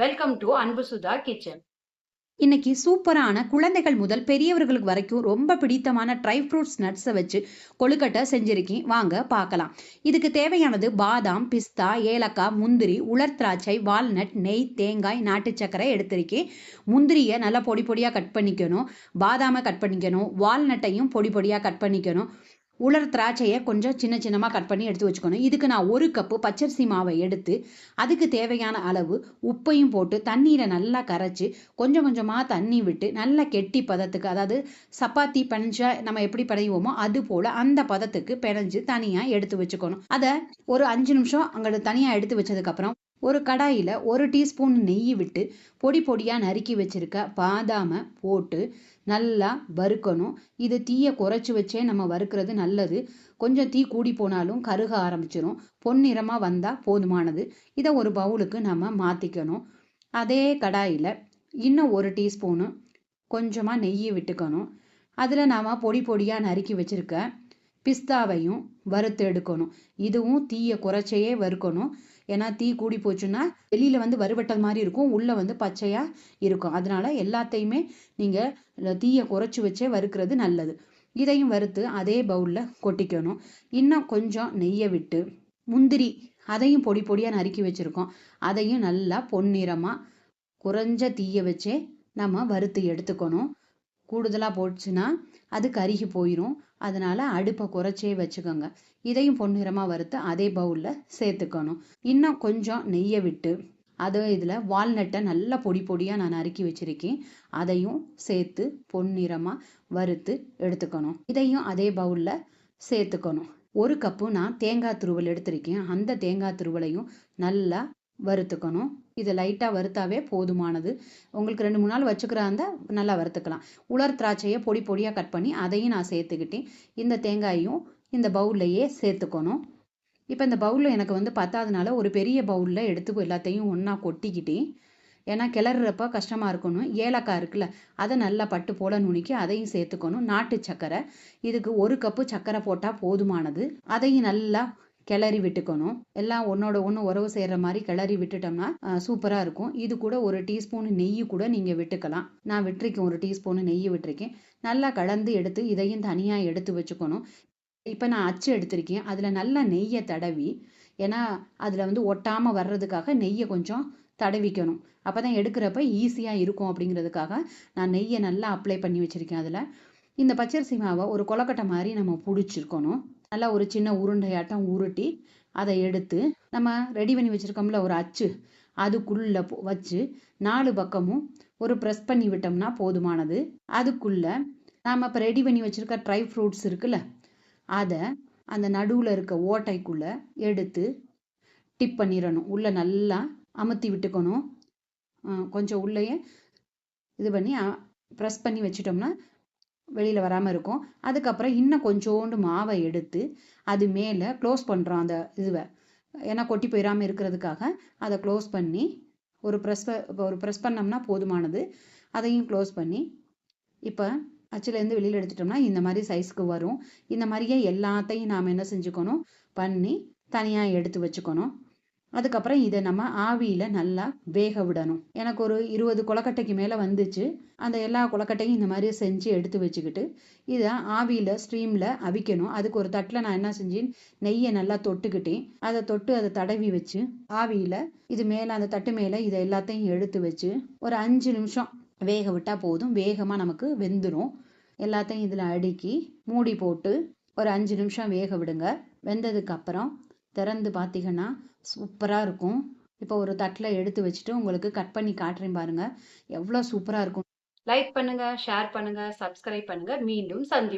Welcome to அன்பு Sudha kitchen இன்னைக்கு சூப்பரான குழந்தைகள் முதல் பெரியவர்களுக்கு வரைக்கும் ரொம்ப பிடித்தமான ட்ரை ஃப்ரூட்ஸ் நட்ஸை வச்சு கொழுக்கட்டை செஞ்சிருக்கேன். வாங்க பார்க்கலாம். இதுக்கு தேவையானது பாதாம் பிஸ்தா ஏலக்காய் முந்திரி உலர் திராட்சை வால்நட் நெய் தேங்காய் நாட்டு சக்கரை எடுத்திருக்கேன். முந்திரியை நல்லா பொடி பொடியாக கட் பண்ணிக்கணும். பாதாமை கட் பண்ணிக்கணும். வால்நட்டையும் பொடி பொடியாக கட் பண்ணிக்கணும். உலர் திராட்சையை கொஞ்சம் சின்ன சின்னமாக கட் பண்ணி எடுத்து வச்சுக்கணும். இதுக்கு நான் ஒரு கப்பு பச்சரிசி மாவை எடுத்து அதுக்கு தேவையான அளவு உப்பையும் போட்டு தண்ணீரை நல்லா கரைச்சி கொஞ்சம் கொஞ்சமாக தண்ணி விட்டு நல்லா கெட்டி பதத்துக்கு அதாவது சப்பாத்தி பனைஞ்சா நம்ம எப்படி படைவோமோ அது போல் அந்த பதத்துக்கு பிணைஞ்சு தனியாக எடுத்து வச்சுக்கணும். அதை ஒரு அஞ்சு நிமிஷம் அங்கே தனியாக எடுத்து வச்சதுக்கப்புறம் ஒரு கடாயில் ஒரு டீஸ்பூன் நெய் விட்டு பொடி பொடியாக நறுக்கி வச்சிருக்க பாதாமை போட்டு நல்லா வறுக்கணும். இது தீயை குறைச்சி வச்சே நம்ம வறுக்கிறது நல்லது. கொஞ்சம் தீ கூடி போனாலும் கருக ஆரம்பிச்சிடும் பொன்னிறமாக வந்தால் போதுமானது. இதை ஒரு பவுலுக்கு நம்ம மாற்றிக்கணும் அதே கடாயில் இன்னும் ஒரு டீஸ்பூனு கொஞ்சமாக நெய்யை விட்டுக்கணும். அதில் நாம் பொடி பொடியாக நறுக்கி வச்சுருக்க பிஸ்தாவையும் வறுத்து எடுக்கணும். இதுவும் தீயை குறைச்சையே வறுக்கணும். ஏன்னா தீ கூடி போச்சுன்னா வெளியில் வந்து வறுவட்டல் மாதிரி இருக்கும் உள்ளே வந்து பச்சையாக இருக்கும். அதனால எல்லாத்தையுமே நீங்கள் தீயை குறைச்சி வச்சே வறுக்கிறது நல்லது. இதையும் வறுத்து அதே பவுலில் கொட்டிக்கணும். இன்னும் கொஞ்சம் நெய்யை விட்டு முந்திரி அதையும் பொடி பொடியாக நறுக்கி வச்சுருக்கோம். அதையும் நல்லா பொன்னிறமாக குறைஞ்ச தீயை வச்சே நம்ம வறுத்து எடுத்துக்கணும். கூடுதலாக போச்சுன்னா அது கருகி போயிடும் அதனால் அடுப்பை குறைச்சே வச்சுக்கோங்க. இதையும் பொன்னிறமாக வறுத்து அதே பவுலில் சேர்த்துக்கணும். இன்னும் கொஞ்சம் நெய்யை விட்டு அது இதில் வால்நட்டை நல்லா பொடி பொடியாக நான் நறுக்கி வச்சுருக்கேன். அதையும் சேர்த்து பொன்னிறமாக வறுத்து எடுத்துக்கணும். இதையும் அதே பவுலில் சேர்த்துக்கணும். ஒரு கப்பு நான் தேங்காய் துருவல் எடுத்திருக்கேன். அந்த தேங்காய் துருவலையும் நல்லா வறுத்துக்கணும். இதை லைட்டாக வறுத்தாவே போதுமானது. உங்களுக்கு ரெண்டு மூணு நாள் வச்சுக்கிறா இருந்தால் நல்லா வறுத்துக்கலாம். உலர் திராட்சையை பொடி பொடியாக கட் பண்ணி அதையும் நான் சேர்த்துக்கிட்டேன். இந்த தேங்காயும் இந்த பவுல்லையே சேர்த்துக்கணும். இப்போ இந்த பவுலில் எனக்கு வந்து பத்தாதனால ஒரு பெரிய பவுலில் எடுத்து எல்லாத்தையும் ஒன்றா கொட்டிக்கிட்டேன். ஏன்னா கிளறுறப்ப கஷ்டமாக இருக்கணும். ஏலக்காய் இருக்குல்ல அதை நல்லா பட்டு போல நுணுக்கி அதையும் சேர்த்துக்கணும். நாட்டு சக்கரை. இதுக்கு ஒரு கப்பு சக்கரை போட்டால் போதுமானது. அதையும் நல்லா கிளறி விட்டுக்கணும். எல்லாம் ஒன்னோட ஒன்று உறவு செய்கிற மாதிரி கிளறி விட்டுட்டோம்னா சூப்பராக இருக்கும். இது கூட ஒரு டீஸ்பூன் நெய் கூட நீங்கள் விட்டுக்கலாம். நான் விட்டுருக்கேன் ஒரு டீஸ்பூன் நெய் விட்டுருக்கேன். நல்லா கலந்து எடுத்து இதையும் தனியாக எடுத்து வச்சுக்கணும். இப்போ நான் அச்சு எடுத்திருக்கேன். அதில் நல்லா நெய்யை தடவி ஏன்னா அதில் வந்து ஒட்டாமல் வர்றதுக்காக நெய்யை கொஞ்சம் தடவிக்கணும். அப்போ தான் எடுக்கிறப்ப ஈஸியாக இருக்கும் அப்படிங்கிறதுக்காக நான் நெய்யை நல்லா அப்ளை பண்ணி வச்சுருக்கேன் அதில். இந்த பச்சரிசி மாவை ஒரு கொலக்கட்டை மாதிரி நம்ம பிடிச்சிருக்கணும். நல்லா ஒரு சின்ன உருண்டையாட்டம் உருட்டி அதை எடுத்து நம்ம ரெடி பண்ணி வச்சுருக்கோம்ல ஒரு அச்சு. அதுக்குள்ளே வச்சு நாலு பக்கமும் ஒரு ப்ரெஸ் பண்ணி விட்டோம்னா போதுமானது. அதுக்குள்ளே நாம் இப்போ ரெடி பண்ணி வச்சுருக்க ட்ரை ஃப்ரூட்ஸ் இருக்குல்ல அதை அந்த நடுவில் இருக்க ஓட்டைக்குள்ளே எடுத்து டிப் பண்ணிடணும். உள்ளே நல்லா அமுத்தி விட்டுக்கணும். கொஞ்சம் உள்ளேயே இது பண்ணி ப்ரெஸ் பண்ணி வச்சிட்டோம்னா வெளியில் வராமல் இருக்கும். அதுக்கப்புறம் இன்னும் கொஞ்சோண்டு மாவை எடுத்து அது மேலே க்ளோஸ் பண்ணுறோம் அந்த இதுவை. ஏன்னா கொட்டி போயிடாமல் இருக்கிறதுக்காக அதை க்ளோஸ் பண்ணி ஒரு ப்ரெஸ் ஒரு ப்ரெஸ் பண்ணோம்னா போதுமானது. அதையும் க்ளோஸ் பண்ணி இப்போ அச்சுலேருந்து வெளியில் எடுத்துட்டோம்னா இந்த மாதிரி சைஸ்க்கு வரும். இந்த மாதிரியே எல்லாத்தையும் நாம் என்ன செஞ்சுக்கணும்? பண்ணி தனியாக எடுத்து வச்சுக்கணும். அதுக்கப்புறம் இதை நம்ம ஆவியில் நல்லா வேக விடணும். எனக்கு ஒரு இருபது கொலக்கட்டைக்கு மேலே வந்துச்சு. அந்த எல்லா கொலக்கட்டையும் இந்த மாதிரி செஞ்சு எடுத்து வச்சுக்கிட்டு இதை ஆவியில் ஸ்ட்ரீமில் அவிக்கணும். அதுக்கு ஒரு தட்டில் நான் என்ன செஞ்சேன்? நெய்யை நல்லா தொட்டுக்கிட்டேன். அதை தொட்டு அதை தடவி வச்சு ஆவியில் இது மேலே அந்த தட்டு மேலே இதை எல்லாத்தையும் எடுத்து வச்சு ஒரு அஞ்சு நிமிஷம் வேக விட்டால் போதும். வேகமாக நமக்கு வெந்துடும் எல்லாத்தையும் இதில் அடுக்கி மூடி போட்டு ஒரு அஞ்சு நிமிஷம் வேக விடுங்க. வெந்ததுக்கு அப்புறம் திறந்து பார்த்தீங்கன்னா சூப்பராக இருக்கும். இப்போ ஒரு தட்டில் எடுத்து வச்சுட்டு உங்களுக்கு கட் பண்ணி காட்டுறேன் பாருங்கள் எவ்வளோ சூப்பராக இருக்கும். லைக் பண்ணுங்கள் ஷேர் பண்ணுங்கள் சப்ஸ்கிரைப் பண்ணுங்கள் மீண்டும் சந்தி